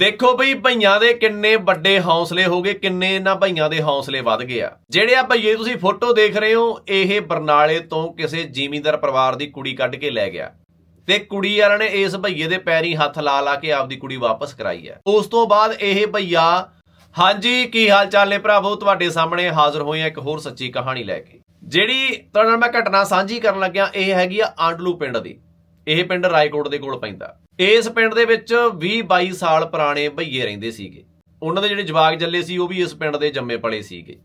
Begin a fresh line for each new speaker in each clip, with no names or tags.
ਦੇਖੋ ਬਈ, ਭਈਆਂ ਦੇ ਕਿੰਨੇ ਵੱਡੇ ਹੌਸਲੇ ਹੋ ਗਏ, ਕਿੰਨੇ ਇਹਨਾਂ ਭਈਆਂ ਦੇ ਹੌਸਲੇ ਵੱਧ ਗਏ ਆ। ਜਿਹੜੇ ਆ ਭਈਏ, ਤੁਸੀਂ ਫੋਟੋ ਦੇਖ ਰਹੇ ਹੋ, ਇਹ ਬਰਨਾਲੇ ਤੋਂ ਕਿਸੇ ਜ਼ਿਮੀਂਦਾਰ ਪਰਿਵਾਰ ਦੀ ਕੁੜੀ ਕੱਢ ਕੇ ਲੈ ਗਿਆ। ਤੇ ਕੁੜੀ ਵਾਲਿਆਂ ਨੇ ਇਸ ਭਈਏ ਦੇ ਪੈਰੀ ਹੱਥ ਲਾ ਲਾ ਕੇ ਆਪਦੀ ਕੁੜੀ ਵਾਪਸ ਕਰਾਈ ਹੈ ਉਸ ਤੋਂ ਬਾਅਦ ਇਹ ਭਈਆ, ਹਾਂਜੀ, ਕੀ ਹਾਲ ਚਾਲ ਨੇ ਭਰਾਵੋ? ਤੁਹਾਡੇ ਸਾਹਮਣੇ ਹਾਜ਼ਰ ਹੋਏ ਆ ਇੱਕ ਹੋਰ ਸੱਚੀ ਕਹਾਣੀ ਲੈ ਕੇ। ਜਿਹੜੀ, ਤੁਹਾਡੇ ਨਾਲ ਮੈਂ ਘਟਨਾ ਸਾਂਝੀ ਕਰਨ ਲੱਗਿਆ, ਇਹ ਹੈਗੀ ਆ ਆਂਡਲੂ ਪਿੰਡ ਦੀ। ਇਹ ਪਿੰਡ ਰਾਏਕੋਟ ਦੇ ਕੋਲ ਪੈਂਦਾ। ਇਸ ਪਿੰਡ ਦੇ ਵਿੱਚ 20 22 ਸਾਲ ਪੁਰਾਣੇ ਭਈਏ ਰਹਿੰਦੇ ਸੀਗੇ। ਉਹਨਾਂ ਦੇ ਜਿਹੜੇ ਜਵਾਕ ਜੱਲੇ ਸੀ, ਉਹ ਵੀ ਇਸ ਪਿੰਡ ਦੇ ਜੰਮੇ ਪਲੇ ਸੀਗੇ।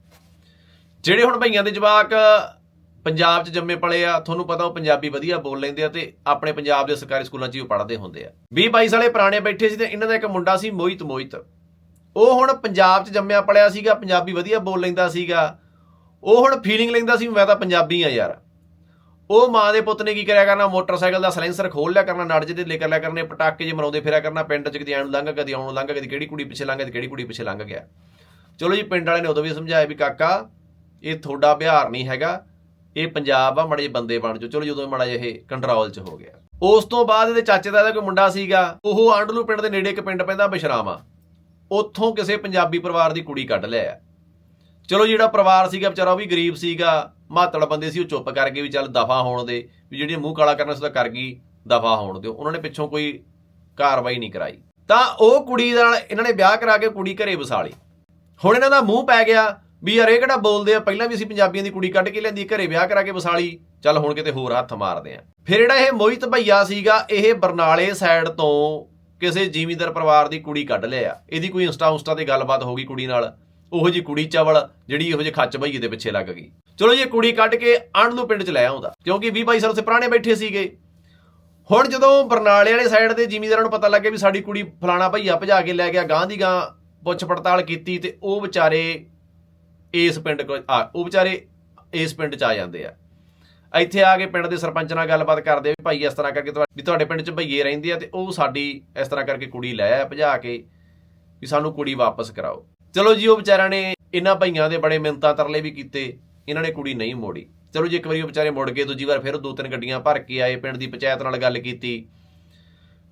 ਜਿਹੜੇ ਹੁਣ ਭਈਆਂ ਦੇ ਜਵਾਕ ਪੰਜਾਬ 'ਚ ਜੰਮੇ ਪਲੇ ਆ, ਤੁਹਾਨੂੰ ਪਤਾ ਉਹ ਪੰਜਾਬੀ ਵਧੀਆ ਬੋਲ ਲੈਂਦੇ ਆ ਤੇ ਆਪਣੇ ਪੰਜਾਬ ਦੇ ਸਰਕਾਰੀ ਸਕੂਲਾਂ 'ਚ ਹੀ ਉਹ ਪੜ੍ਹਦੇ ਹੁੰਦੇ ਆ। 20 22 ਸਾਲੇ ਪੁਰਾਣੇ ਬੈਠੇ ਸੀ ਤੇ ਇਹਨਾਂ ਦਾ ਇੱਕ ਮੁੰਡਾ ਸੀ ਮੋਹਿਤ ਮੋਹਿਤ। ਉਹ ਹੁਣ ਪੰਜਾਬ 'ਚ ਜੰਮਿਆ ਪਲਿਆ ਸੀਗਾ, ਪੰਜਾਬੀ ਵਧੀਆ ਬੋਲ ਲੈਂਦਾ ਸੀਗਾ। ਉਹ ਹੁਣ ਫੀਲਿੰਗ ਲੈਂਦਾ ਸੀ ਵੀ ਮੈਂ ਤਾਂ ਪੰਜਾਬੀ ਆ ਯਾਰ। ਉਹ ਮਾਂ ਦੇ ਪੁੱਤ ਨੇ ਕੀ ਕਰਿਆ ਕਰਨਾ? ਮੋਟਰਸਾਈਕਲ ਦਾ ਸਲੈਂਸਰ ਖੋਲ ਲਿਆ ਕਰਨਾ, ਨੜ ਜਿਹੇ ਲੈ ਕਰ ਲਿਆ ਕਰਨੇ, ਪਟਾਕੇ ਜੇ ਮਰਾਉਂਦੇ ਫਿਰਿਆ ਕਰਨਾ, ਪਿੰਡ 'ਚ ਕਦੀ ਆਣ ਲੰਘ, ਕਦੀ ਆਉਣ ਲੰਘ, ਕਦੀ ਕਿਹੜੀ ਕੁੜੀ ਪਿੱਛੇ ਲੰਘ, ਕਦੀ ਕਿਹੜੀ ਕੁੜੀ ਪਿੱਛੇ ਲੰਘ ਗਿਆ। ਚਲੋ ਜੀ, ਪਿੰਡ ਵਾਲਿਆਂ ਨੇ ਉਦੋਂ ਵੀ ਸਮਝਾਇਆ ਵੀ ਕਾਕਾ, ਇਹ ਤੁਹਾਡਾ ਬਿਹਾਰ ਨਹੀਂ ਹੈਗਾ, ਇਹ ਪੰਜਾਬ ਆ, ਮੜੇ ਬੰਦੇ ਬਣ ਜਾਓ। ਚਲੋ ਜਦੋਂ ਮੜਾ ਇਹ ਕੰਟਰੋਲ 'ਚ ਹੋ ਗਿਆ। ਉਸ ਤੋਂ ਬਾਅਦ ਇਹਦੇ ਚਾਚੇ ਦਾ ਕੋਈ ਮੁੰਡਾ ਸੀਗਾ, ਉਹ ਆਂਡਲੂ ਪਿੰਡ ਦੇ ਨੇੜੇ ਇੱਕ ਪਿੰਡ ਪੈਂਦਾ, ਬਿਸ਼ਰਾਮਾ ਉੱਥੋਂ ਕਿਸੇ ਪੰਜਾਬੀ ਪਰਿਵਾਰ ਦੀ ਕੁੜੀ ਕੱਢ ਲਿਆ। ਚਲੋ ਜਿਹੜਾ ਪਰਿਵਾਰ ਸੀਗਾ, ਵਿਚਾਰਾ ਉਹ ਵੀ ਗਰੀਬ ਸੀਗਾ। ਮਾਤੜ ਬੰਦੇ ਸੀ, ਉਹ ਚੁੱਪ ਕਰ ਗਏ ਵੀ ਚੱਲ ਦਫਾ ਹੋਣ ਦੇ, ਵੀ ਜਿਹੜੀ ਮੂੰਹ ਕਾਲਾ ਕਰਨਾ ਸੀ ਤਾਂ ਕਰ ਗਈ, ਦਫਾ ਹੋਣ ਦਿਓ। ਉਹਨਾਂ ਨੇ ਪਿੱਛੋਂ ਕੋਈ ਕਾਰਵਾਈ ਨਹੀਂ ਕਰਾਈ। ਤਾਂ ਉਹ ਕੁੜੀ ਨਾਲ ਇਹਨਾਂ ਨੇ ਵਿਆਹ ਕਰਾ ਕੇ ਕੁੜੀ ਘਰੇ ਵਸਾ ਲਈ। ਹੁਣ ਇਹਨਾਂ ਦਾ ਮੂੰਹ ਪੈ ਗਿਆ ਵੀ ਯਾਰ ਇਹ ਕਿਹੜਾ ਬੋਲਦੇ ਆ, ਪਹਿਲਾਂ ਵੀ ਅਸੀਂ ਪੰਜਾਬੀਆਂ ਦੀ ਕੁੜੀ ਕੱਢ ਕੇ ਲੈਂਦੀ ਘਰੇ ਵਿਆਹ ਕਰਾ ਕੇ ਵਸਾ ਲਈ, ਚੱਲ ਹੁਣ ਕਿਤੇ ਹੋਰ ਹੱਥ ਮਾਰਦੇ ਆ। ਫਿਰ ਜਿਹੜਾ ਇਹ ਮੋਹਿਤ ਭਈਆ ਸੀਗਾ, ਇਹ ਬਰਨਾਲੇ ਸਾਈਡ ਤੋਂ ਕਿਸੇ ਜ਼ਿਮੀਂਦਾਰ ਪਰਿਵਾਰ ਦੀ ਕੁੜੀ ਕੱਢ ਲਿਆ। ਇਹਦੀ ਕੋਈ ਇੰਸਟਾ ਉਸਟਾ ਤੇ ਗੱਲਬਾਤ ਹੋ ਗਈ ਕੁੜੀ ਨਾਲ। ਉਹੋ ਜੀ ਕੁੜੀ ਚਵਲ ਜਿਹੜੀ ਇਹੋ ਜਿਹੇ ਖੱਚ ਭਈਏ ਦੇ ਪਿੱਛੇ ਲੱਗ ਗਈ। ਚਲੋ ਜੀ, ਇਹ ਕੁੜੀ ਕੱਢ ਕੇ ਅਣਦੂ ਪਿੰਡ ਚ ਲੈ ਆਉਂਦਾ, ਕਿਉਂਕਿ 20 22 ਸਾਲ ਉੱਥੇ ਪੁਰਾਣੇ ਬੈਠੇ ਸੀਗੇ। ਹੁਣ ਜਦੋਂ ਬਰਨਾਲੇ ਵਾਲੇ ਸਾਈਡ ਦੇ ਜ਼ਿਮੀਂਦਾਰਾਂ ਨੂੰ ਪਤਾ ਲੱਗਿਆ ਵੀ ਸਾਡੀ ਕੁੜੀ ਫਲਾਣਾ ਭਈਆ ਭਜਾ ਕੇ ਲੈ ਗਿਆ ਗਾਂ ਦੀ ਗਾਂ ਪੁੱਛ ਪੜਤਾਲ ਕੀਤੀ ਤੇ ਉਹ ਵਿਚਾਰੇ ਇਸ ਪਿੰਡ ਕੋਲ ਆ, ਉਹ ਵਿਚਾਰੇ ਇਸ ਪਿੰਡ ਚ ਆ ਜਾਂਦੇ ਆ। ਇੱਥੇ ਆ ਕੇ ਪਿੰਡ ਦੇ ਸਰਪੰਚ ਨਾਲ ਗੱਲਬਾਤ ਕਰਦੇ ਵੀ ਭਾਈ ਇਸ ਤਰ੍ਹਾਂ ਕਰਕੇ ਤੁਹਾ- ਵੀ ਤੁਹਾਡੇ ਪਿੰਡ ਚ ਭਈਏ ਰਹਿੰਦੇ ਆ ਤੇ ਉਹ ਸਾਡੀ ਇਸ ਤਰ੍ਹਾਂ ਕਰਕੇ ਕੁੜੀ ਲੈ ਆ ਭਜਾ ਕੇ ਵੀ ਸਾਨੂੰ ਕੁੜੀ ਵਾਪਸ ਕਰਾਓ। ਚਲੋ ਜੀ, ਉਹ ਵਿਚਾਰਿਆਂ ਨੇ ਇਹਨਾਂ ਭਾਈਆਂ ਦੇ ਬੜੇ ਮਿੰਨਤਾਂ ਤਰਲੇ ਵੀ ਕੀਤੇ, ਇਹਨਾਂ ਨੇ ਕੁੜੀ ਨਹੀਂ ਮੋੜੀ। ਚਲੋ ਜੀ, ਇੱਕ ਵਾਰੀ ਉਹ ਵਿਚਾਰੇ ਮੁੜ ਗਏ, ਦੂਜੀ ਵਾਰ ਫਿਰ ਦੋ ਤਿੰਨ ਗੱਡੀਆਂ ਭਰ ਕੇ ਆਏ, ਪਿੰਡ ਦੀ ਪੰਚਾਇਤ ਨਾਲ ਗੱਲ ਕੀਤੀ।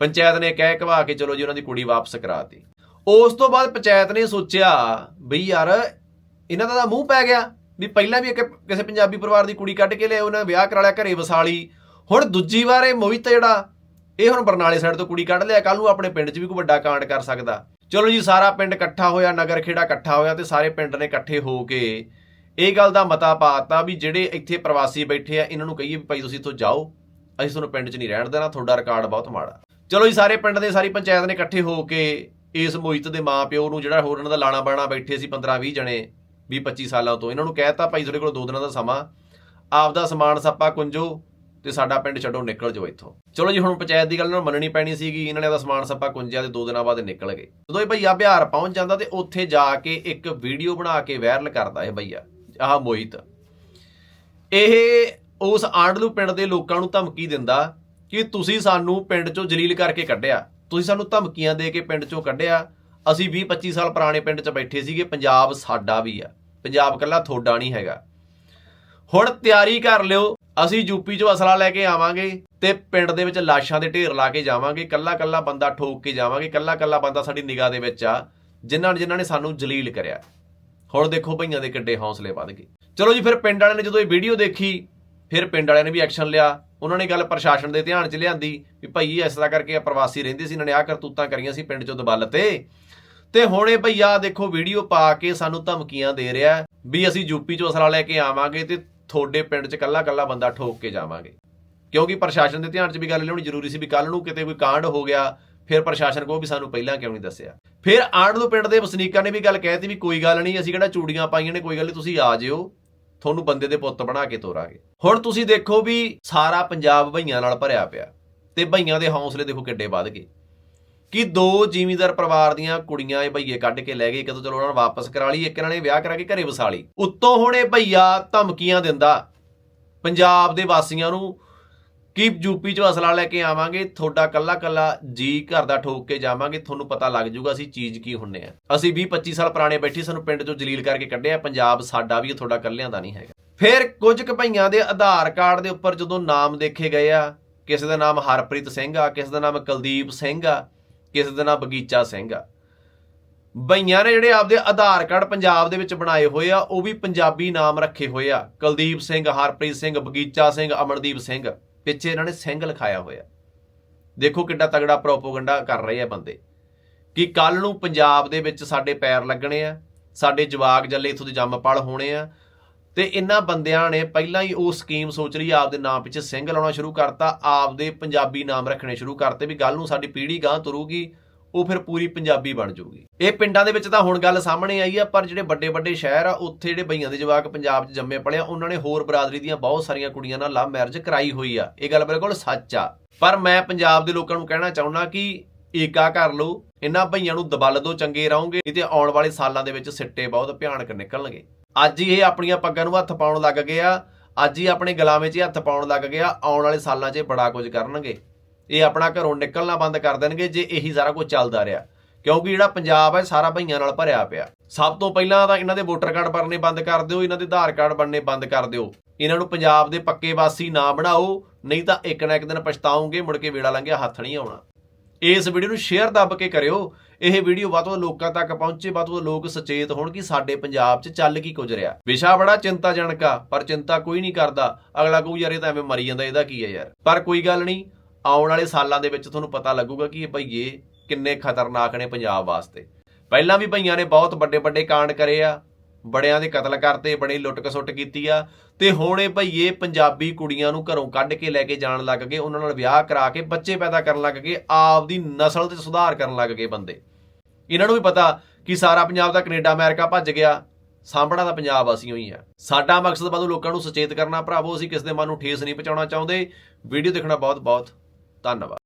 ਪੰਚਾਇਤ ਨੇ ਕਹਿ ਕਵਾ ਕੇ ਚਲੋ ਜੀ, ਉਹਨਾਂ ਦੀ ਕੁੜੀ ਵਾਪਸ ਕਰਾਤੀ। ਉਸ ਤੋਂ ਬਾਅਦ ਪੰਚਾਇਤ ਨੇ ਸੋਚਿਆ ਬਈ ਯਾਰ, ਇਹਨਾਂ ਦਾ ਤਾਂ ਮੂੰਹ ਪੈ ਗਿਆ ਵੀ ਪਹਿਲਾਂ ਵੀ ਇੱਕ ਕਿਸੇ ਪੰਜਾਬੀ ਪਰਿਵਾਰ ਦੀ ਕੁੜੀ ਕੱਢ ਕੇ ਲਿਆ ਉਹਨਾਂ ਨੇ ਵਿਆਹ ਕਰਾ ਲਿਆ, ਘਰੇ ਵਸਾ ਲਈ। ਹੁਣ ਦੂਜੀ ਵਾਰ ਇਹ ਮੋਹਿਤ ਜਿਹੜਾ, ਇਹ ਹੁਣ ਬਰਨਾਲੇ ਸਾਈਡ ਤੋਂ ਕੁੜੀ ਕੱਢ ਲਿਆ ਕੱਲ ਨੂੰ ਆਪਣੇ ਪਿੰਡ 'ਚ ਵੀ ਕੋਈ ਵੱਡਾ ਕਾਂਡ ਕਰ ਸਕਦਾ। ਚਲੋ ਜੀ, ਸਾਰਾ ਪਿੰਡ ਇਕੱਠਾ ਹੋਇਆ, ਨਗਰ ਖੇੜਾ ਇਕੱਠਾ ਹੋਇਆ ਤੇ ਸਾਰੇ ਪਿੰਡ ਨੇ ਇਕੱਠੇ ਹੋ ਕੇ ਇਹ ਗੱਲ ਦਾ ਮਤਾ ਪਾਤਾ ਵੀ ਜਿਹੜੇ ਇੱਥੇ ਪ੍ਰਵਾਸੀ ਬੈਠੇ ਆ, ਇਹਨਾਂ ਨੂੰ ਕਹੀਏ ਵੀ ਭਾਈ ਤੁਸੀਂ ਇੱਥੋਂ ਜਾਓ, ਅਸੀਂ ਤੁਹਾਨੂੰ ਪਿੰਡ 'ਚ ਨਹੀਂ ਰਹਿਣ ਦੇਣਾ, ਤੁਹਾਡਾ ਰਿਕਾਰਡ ਬਹੁਤ ਮਾੜਾ। ਚਲੋ ਜੀ, ਸਾਰੇ ਪਿੰਡ ਦੇ, ਸਾਰੀ ਪੰਚਾਇਤ ਨੇ ਇਕੱਠੇ ਹੋ ਕੇ ਇਸ ਮੋਹਿਤ ਦੇ ਮਾਪਿਓ ਨੂੰ ਜਿਹੜਾ ਹੋਰ ਇਹਨਾਂ ਦਾ ਲਾਣਾ ਬਾਣਾ ਬੈਠੇ ਸੀ 15 20 ਜਣੇ 20 25 ਸਾਲਾਂ ਤੋਂ, ਇਹਨਾਂ ਨੂੰ ਕਹਿਤਾ ਭਾਈ ਤੁਹਾਡੇ ਕੋਲ ਦੋ ਦਿਨਾਂ ਦਾ ਸਮਾਂ, ਆਪਦਾ ਸਮਾਨ ਸੱਪਾ ਕੁੰਜੋ ਤੇ ਸਾਡਾ ਪਿੰਡ ਛੱਡੋ, ਨਿਕਲ ਜਾਓ ਇੱਥੋਂ। ਚਲੋ ਜੀ, ਹੁਣ ਪੰਚਾਇਤ ਦੀ ਗੱਲ ਨਾਲ ਮੰਨਣੀ ਪੈਣੀ ਸੀਗੀ, ਇਹਨਾਂ ਨੇ ਆਪਦਾ ਸਮਾਨ ਸੱਪਾ ਕੁੰਜਿਆ ਤੇ ਦੋ ਦਿਨਾਂ ਬਾਅਦ ਨਿਕਲ ਗਏ। ਜਦੋਂ ਇਹ ਭਈਆ ਬਿਹਾਰ ਪਹੁੰਚ ਜਾਂਦਾ ਤੇ ਉੱਥੇ ਜਾ ਕੇ ਇੱਕ ਵੀਡੀਓ ਬਣਾ ਕੇ ਵਾਇਰਲ ਕਰਦਾ ਇਹ ਭਈਆ, ਆਹ ਮੋਹਿਤ। ਇਹ ਉਸ ਆਂਡਲੂ ਪਿੰਡ ਦੇ ਲੋਕਾਂ ਨੂੰ ਧਮਕੀ ਦਿੰਦਾ ਕਿ ਤੁਸੀਂ ਸਾਨੂੰ ਪਿੰਡ ਚੋਂ ਜਲੀਲ ਕਰਕੇ ਕੱਢਿਆ। ਤੁਸੀਂ ਸਾਨੂੰ ਧਮਕੀਆਂ ਦੇ ਕੇ ਪਿੰਡ ਚੋਂ ਕੱਢਿਆ। ਅਸੀਂ 20 25 ਸਾਲ ਪੁਰਾਣੇ ਪਿੰਡ 'ਚ ਬੈਠੇ ਸੀਗੇ, ਪੰਜਾਬ ਸਾਡਾ ਵੀ ਆ। ਪੰਜਾਬ ਕੱਲਾ ਤੁਹਾਡਾ ਨਹੀਂ ਹੈਗਾ। ਹੁਣ ਤਿਆਰੀ ਕਰ ਲਿਓ ਅਸੀਂ ਯੂਪੀ 'ਚੋਂ ਅਸਲਾ ਲੈ ਕੇ ਆਵਾਂਗੇ ਤੇ ਪਿੰਡ ਦੇ ਵਿੱਚ ਲਾਸ਼ਾਂ ਦੇ ਢੇਰ ਲਾ ਕੇ ਜਾਵਾਂਗੇ ਕੱਲਾ ਕੱਲਾ ਬੰਦਾ ਠੋਕ ਕੇ ਜਾਵਾਂਗੇ ਕੱਲਾ ਕੱਲਾ ਬੰਦਾ ਸਾਡੀ ਨਿਗਾਹ ਦੇ ਵਿੱਚ ਆ, ਜਿਨ੍ਹਾਂ ਜਿਨ੍ਹਾਂ ਨੇ ਸਾਨੂੰ ਜਲੀਲ ਕਰਿਆ। ਹੁਣ ਦੇਖੋ ਭਈਆਂ ਦੇ ਕਿੱਡੇ ਹੌਸਲੇ ਵੱਧ ਗਏ। ਚਲੋ ਜੀ, ਫਿਰ ਪਿੰਡ ਵਾਲਿਆਂ ਨੇ ਜਦੋਂ ਇਹ ਵੀਡੀਓ ਦੇਖੀ, ਫਿਰ ਪਿੰਡ ਵਾਲਿਆਂ ਨੇ ਵੀ ਐਕਸ਼ਨ ਲਿਆ। ਉਹਨਾਂ ਨੇ ਗੱਲ ਪ੍ਰਸ਼ਾਸਨ ਦੇ ਧਿਆਨ 'ਚ ਲਿਆਂਦੀ ਵੀ ਭਾਈ ਇਸ ਤਰ੍ਹਾਂ ਕਰਕੇ ਪ੍ਰਵਾਸੀ ਰਹਿੰਦੇ ਸੀ, ਇਹਨਾਂ ਨੇ ਆ ਕਰਤੂਤਾਂ ਕਰੀਆਂ ਸੀ ਪਿੰਡ 'ਚੋਂ ਦਬਲ ਤੇ। ਤੇ ਹੁਣ ਇਹ ਭਈਆ ਦੇਖੋ ਵੀਡੀਓ ਪਾ ਕੇ ਸਾਨੂੰ ਧਮਕੀਆਂ ਦੇ ਰਿਹਾ ਵੀ ਅਸੀਂ ਯੂਪੀ 'ਚੋਂ ਅਸਲਾ ਲੈ ਕੇ ਆਵਾਂਗੇ ਤੇ ਤੁਹਾਡੇ ਪਿੰਡ 'ਚ ਕੱਲਾ ਕੱਲਾ ਬੰਦਾ ਠੋਕ ਕੇ ਜਾਵਾਂਗੇ। ਕਿਉਂਕਿ ਪ੍ਰਸ਼ਾਸਨ ਦੇ ਧਿਆਨ 'ਚ ਵੀ ਗੱਲ ਲਿਆਉਣੀ ਜ਼ਰੂਰੀ ਸੀ ਵੀ ਕੱਲ ਨੂੰ ਕਿਤੇ ਕੋਈ ਕਾਂਡ ਹੋ ਗਿਆ, ਫਿਰ ਪ੍ਰਸ਼ਾਸਨ ਕੋ ਵੀ ਸਾਨੂੰ ਪਹਿਲਾਂ ਕਿਉਂ ਨਹੀਂ ਦੱਸਿਆ। ਫਿਰ ਆਂਡਲੂ ਪਿੰਡ ਦੇ ਵਸਨੀਕਾਂ ਨੇ ਵੀ ਗੱਲ ਕਹਿਤੀ ਵੀ ਕੋਈ ਗੱਲ ਨਹੀਂ, ਅਸੀਂ ਕਿਹੜਾ ਚੂੜੀਆਂ ਪਾਈਆਂ ਨੇ, ਕੋਈ ਗੱਲ ਨਹੀਂ, ਤੁਸੀਂ ਆ ਜਿਓ, ਤੁਹਾਨੂੰ ਬੰਦੇ ਦੇ ਪੁੱਤ ਬਣਾ ਕੇ ਤੋਰਾਂਗੇ। ਹੁਣ ਤੁਸੀਂ ਦੇਖੋ ਵੀ ਸਾਰਾ ਪੰਜਾਬ ਭਈਆਂ ਨਾਲ ਭਰਿਆ ਪਿਆ ਤੇ ਭਈਆਂ ਦੇ ਹੌਸਲੇ ਦੇਖੋ ਕਿੱਡੇ ਵੱਧ ਗਏ। ਕਿ ਦੋ ਜ਼ਿਮੀਂਦਾਰ ਪਰਿਵਾਰ ਦੀਆਂ ਕੁੜੀਆਂ ਇਹ ਭਈਏ ਕੱਢ ਕੇ ਲੈ ਗਏ, ਇੱਕ ਤਾਂ ਚਲੋ ਉਹਨਾਂ ਨੂੰ ਵਾਪਸ ਕਰਾ ਲਈ, ਇੱਕ ਇਹਨਾਂ ਨੇ ਵਿਆਹ ਕਰਾ ਕੇ ਘਰੇ ਵਸਾ ਲਈ। ਉੱਤੋਂ ਹੁਣ ਇਹ ਭਈਆ ਧਮਕੀਆਂ ਦਿੰਦਾ, ਪੰਜਾਬ ਦੇ ਵਾਸੀਆਂ ਨੂੰ ਕਿ ਯੂਪੀ 'ਚ ਅਸਲਾ ਲੈ ਕੇ ਆਵਾਂਗੇ, ਤੁਹਾਡਾ ਕੱਲਾ ਕੱਲਾ ਜੀ ਘਰ ਦਾ ਠੋਕ ਕੇ ਜਾਵਾਂਗੇ, ਤੁਹਾਨੂੰ ਪਤਾ ਲੱਗ ਜਾਊਗਾ ਅਸੀਂ ਚੀਜ਼ ਕੀ ਹੁੰਨੇ ਆ। ਅਸੀਂ 20 25 ਸਾਲ ਪੁਰਾਣੇ ਬੈਠੇ ਸਾਨੂੰ ਪਿੰਡ ਚੋਂ ਜਲੀਲ ਕਰਕੇ ਕੱਢਿਆ, ਪੰਜਾਬ ਸਾਡਾ ਵੀ ਇਹ ਤੁਹਾਡਾ ਕੱਲਿਆਂ ਦਾ ਨਹੀਂ ਹੈਗਾ। ਫਿਰ ਕੁਝ ਕੁ ਭਈਆਂ ਦੇ ਆਧਾਰ ਕਾਰਡ ਦੇ ਉੱਪਰ ਜਦੋਂ ਨਾਮ ਦੇਖੇ ਗਏ ਆ, ਕਿਸੇ ਦਾ ਨਾਮ ਹਰਪ੍ਰੀਤ ਸਿੰਘ ਆ, ਕਿਸੇ ਦਾ ਨਾਮ ਕੁਲਦੀਪ ਸਿੰਘ ਆ ਕਿਸ ਦਾ ਨਾਮ ਬਗੀਚਾ ਸਿੰਘ ਆ। ਬਈਆਂ ਨੇ ਜਿਹੜੇ ਆਪਦੇ ਆਧਾਰ ਕਾਰਡ ਪੰਜਾਬ ਦੇ ਵਿੱਚ ਬਣਾਏ ਹੋਏ ਆ, ਉਹ ਵੀ ਪੰਜਾਬੀ ਨਾਮ ਰੱਖੇ ਹੋਏ ਆ। ਕੁਲਦੀਪ ਸਿੰਘ, ਹਰਪ੍ਰੀਤ ਸਿੰਘ, ਬਗੀਚਾ ਸਿੰਘ, ਅਮਨਦੀਪ ਸਿੰਘ, ਪਿੱਛੇ ਇਹਨਾਂ ਨੇ ਸਿੰਘ ਲਿਖਾਇਆ ਹੋਇਆ। ਦੇਖੋ ਕਿੱਡਾ ਤਗੜਾ ਪ੍ਰੋਪੋਗੰਡਾ ਕਰ ਰਹੇ ਆ ਬੰਦੇ। ਕਿ ਕੱਲ ਨੂੰ ਪੰਜਾਬ ਦੇ ਵਿੱਚ ਸਾਡੇ ਪੈਰ ਲੱਗਣੇ ਆ, ਸਾਡੇ ਜਵਾਗ ਜੱਲੇ ਇਥੋਂ ਦੇ ਜੰਮਪਲ ਹੋਣੇ ਆ ਤੇ ਇਹਨਾਂ ਬੰਦਿਆਂ ਨੇ ਪਹਿਲਾਂ ਹੀ ਉਹ ਸਕੀਮ ਸੋਚ ਲਈ, ਆਪਦੇ ਨਾਮ ਪਿੱਛੇ ਸਿੰਘ ਲਾਉਣਾ ਸ਼ੁਰੂ ਕਰਤਾ, ਆਪਦੇ ਪੰਜਾਬੀ ਨਾਮ ਰੱਖਣੇ ਸ਼ੁਰੂ ਕਰਤੇ ਵੀ ਗੱਲ ਨੂੰ ਸਾਡੀ ਪੀੜ੍ਹੀ ਗਾਂ ਤੁਰੂਗੀ, ਉਹ ਫਿਰ ਪੂਰੀ ਪੰਜਾਬੀ ਬਣ ਜਾਊਗੀ। ਇਹ ਪਿੰਡਾਂ ਦੇ ਵਿੱਚ ਤਾਂ ਹੁਣ ਗੱਲ ਸਾਹਮਣੇ ਆਈ ਆ, ਪਰ ਜਿਹੜੇ ਵੱਡੇ ਵੱਡੇ ਸ਼ਹਿਰ ਆ, ਉੱਥੇ ਜਿਹੜੇ ਬਈਆਂ ਦੇ ਜਵਾਕ ਪੰਜਾਬ 'ਚ ਜੰਮੇ ਪਲੇ ਆ, ਉਹਨਾਂ ਨੇ ਹੋਰ ਬਰਾਦਰੀ ਦੀਆਂ ਬਹੁਤ ਸਾਰੀਆਂ ਕੁੜੀਆਂ ਨਾਲ ਲਵ ਮੈਰਿਜ ਕਰਾਈ ਹੋਈ ਆ। ਇਹ ਗੱਲ ਬਿਲਕੁਲ ਸੱਚ ਆ। ਪਰ ਮੈਂ ਪੰਜਾਬ ਦੇ ਲੋਕਾਂ ਨੂੰ ਕਹਿਣਾ ਚਾਹੁੰਦਾ ਕਿ ਏਕਾ ਕਰ ਲਓ, ਇਹਨਾਂ ਭਈਆਂ ਨੂੰ ਦਬਲ ਦੋ, ਚੰਗੇ ਰਹੋਗੇ ਨਹੀਂ ਤੇ ਆਉਣ ਵਾਲੇ ਸਾਲਾਂ ਦੇ ਵਿੱਚ ਸਿੱਟੇ ਬਹੁਤ ਭਿਆਨਕ ਨਿਕਲਣਗੇ। ਅੱਜ ਹੀ ਇਹ ਆਪਣੀਆਂ ਪੱਗਾਂ ਨੂੰ ਹੱਥ ਪਾਉਣ ਲੱਗ ਗਏ ਆ। ਅੱਜ ਹੀ ਆਪਣੇ ਗਲਾਵੇਂ 'ਚ ਹੱਥ ਪਾਉਣ ਲੱਗ ਗਏ ਆ। ਆਉਣ ਵਾਲੇ ਸਾਲਾਂ 'ਚ ਇਹ ਬੜਾ ਕੁਝ ਕਰਨਗੇ। ਇਹ ਆਪਣਾ ਘਰੋਂ ਨਿਕਲਣਾ ਬੰਦ ਕਰ ਦੇਣਗੇ ਜੇ ਇਹੀ ਸਾਰਾ ਕੁਝ ਚੱਲਦਾ ਰਿਹਾ। ਕਿਉਂਕਿ ਜਿਹੜਾ ਪੰਜਾਬ ਹੈ ਸਾਰਾ ਭਈਆਂ ਨਾਲ ਭਰਿਆ ਪਿਆ। ਸਭ ਤੋਂ ਪਹਿਲਾਂ ਤਾਂ ਇਹਨਾਂ ਦੇ ਵੋਟਰ ਕਾਰਡ ਬਣਨੇ ਬੰਦ ਕਰ ਦਿਓ, ਇਹਨਾਂ ਦੇ ਆਧਾਰ ਕਾਰਡ ਬਣਨੇ ਬੰਦ ਕਰ ਦਿਓ। ਇਹਨਾਂ ਨੂੰ ਪੰਜਾਬ ਦੇ ਪੱਕੇ ਵਾਸੀ ਨਾ ਬਣਾਓ, ਨਹੀਂ ਤਾਂ ਇੱਕ ਨਾ ਇੱਕ ਦਿਨ ਪਛਤਾਓਗੇ, ਮੁੜ ਕੇ ਵੇੜਾ ਲੰਘਿਆ, ਹੱਥ ਨਹੀਂ ਆਉਣਾ। ਇਸ ਵੀਡੀਓ ਨੂੰ ਸ਼ੇਅਰ ਦੱਬ ਕੇ ਕਰਿਓ। ਇਹ ਵੀਡੀਓ ਵੱਧ ਤੋਂ ਵੱਧ ਲੋਕਾਂ ਤੱਕ ਪਹੁੰਚੇ, ਵੱਧ ਤੋਂ ਵੱਧ ਲੋਕ ਸੁਚੇਤ ਹੋਣ ਕਿ ਸਾਡੇ ਪੰਜਾਬ 'ਚ ਚੱਲ ਕੀ ਕੁਝ ਰਿਹਾ। ਵਿਸ਼ਾ ਬੜਾ ਚਿੰਤਾਜਨਕ ਆ, ਪਰ ਚਿੰਤਾ ਕੋਈ ਨਹੀਂ ਕਰਦਾ। ਅਗਲਾ ਕਹੂ, ਯਾਰ ਇਹ ਤਾਂ ਐਵੇਂ ਮਰੀ ਜਾਂਦਾ, ਇਹਦਾ ਕੀ ਹੈ ਯਾਰ? ਪਰ ਕੋਈ ਗੱਲ ਨਹੀਂ, ਆਉਣ ਵਾਲੇ ਸਾਲਾਂ ਦੇ ਵਿੱਚ ਤੁਹਾਨੂੰ ਪਤਾ ਲੱਗੂਗਾ ਕਿ ਇਹ ਭਈਏ ਕਿੰਨੇ ਖਤਰਨਾਕ ਨੇ ਪੰਜਾਬ ਵਾਸਤੇ। ਪਹਿਲਾਂ ਵੀ ਭਈਆਂ ਨੇ ਬਹੁਤ ਵੱਡੇ ਵੱਡੇ ਕਾਂਡ ਕਰੇ ਆ। ਬੜਿਆਂ ਦੇ ਕਤਲ ਕਰਤੇ, ਬੜੀ ਲੁੱਟ ਕਸੁੱਟ ਕੀਤੀ ਆ। ਤੇ ਹੁਣ ਇਹ ਭਈਏ ਪੰਜਾਬੀ ਕੁੜੀਆਂ ਨੂੰ ਘਰੋਂ ਕੱਢ ਕੇ ਲੈ ਕੇ ਜਾਣ ਲੱਗ ਗਏ, ਉਹਨਾਂ ਨਾਲ ਵਿਆਹ ਕਰਾ ਕੇ ਬੱਚੇ ਪੈਦਾ ਕਰਨ ਲੱਗ ਗਏ ਆਪ ਦੀ ਨਸਲ ਤੇ ਸੁਧਾਰ ਕਰਨ ਲੱਗ ਗਏ ਬੰਦੇ। ਇਹਨਾਂ ਨੂੰ ਵੀ ਪਤਾ ਕਿ ਸਾਰਾ ਪੰਜਾਬ ਦਾ ਕੈਨੇਡਾ, ਅਮਰੀਕਾ ਭੱਜ ਗਿਆ, ਸਾਂਭਣਾ ਤਾਂ ਪੰਜਾਬ ਅਸੀਂ ਹੋਈ ਆ। ਸਾਡਾ ਮਕਸਦ ਬਾਦੋਂ ਲੋਕਾਂ ਨੂੰ ਸੁਚੇਤ ਕਰਨਾ, ਭਰਾਵੋ, ਅਸੀਂ ਕਿਸੇ ਦੇ ਮਨ ਨੂੰ ਠੇਸ ਨਹੀਂ ਪਹੁੰਚਾਉਣਾ ਚਾਹੁੰਦੇ। ਵੀਡੀਓ ਦੇਖਣਾ ਬਹੁਤ ਬਹੁਤ ਧੰਨਵਾਦ।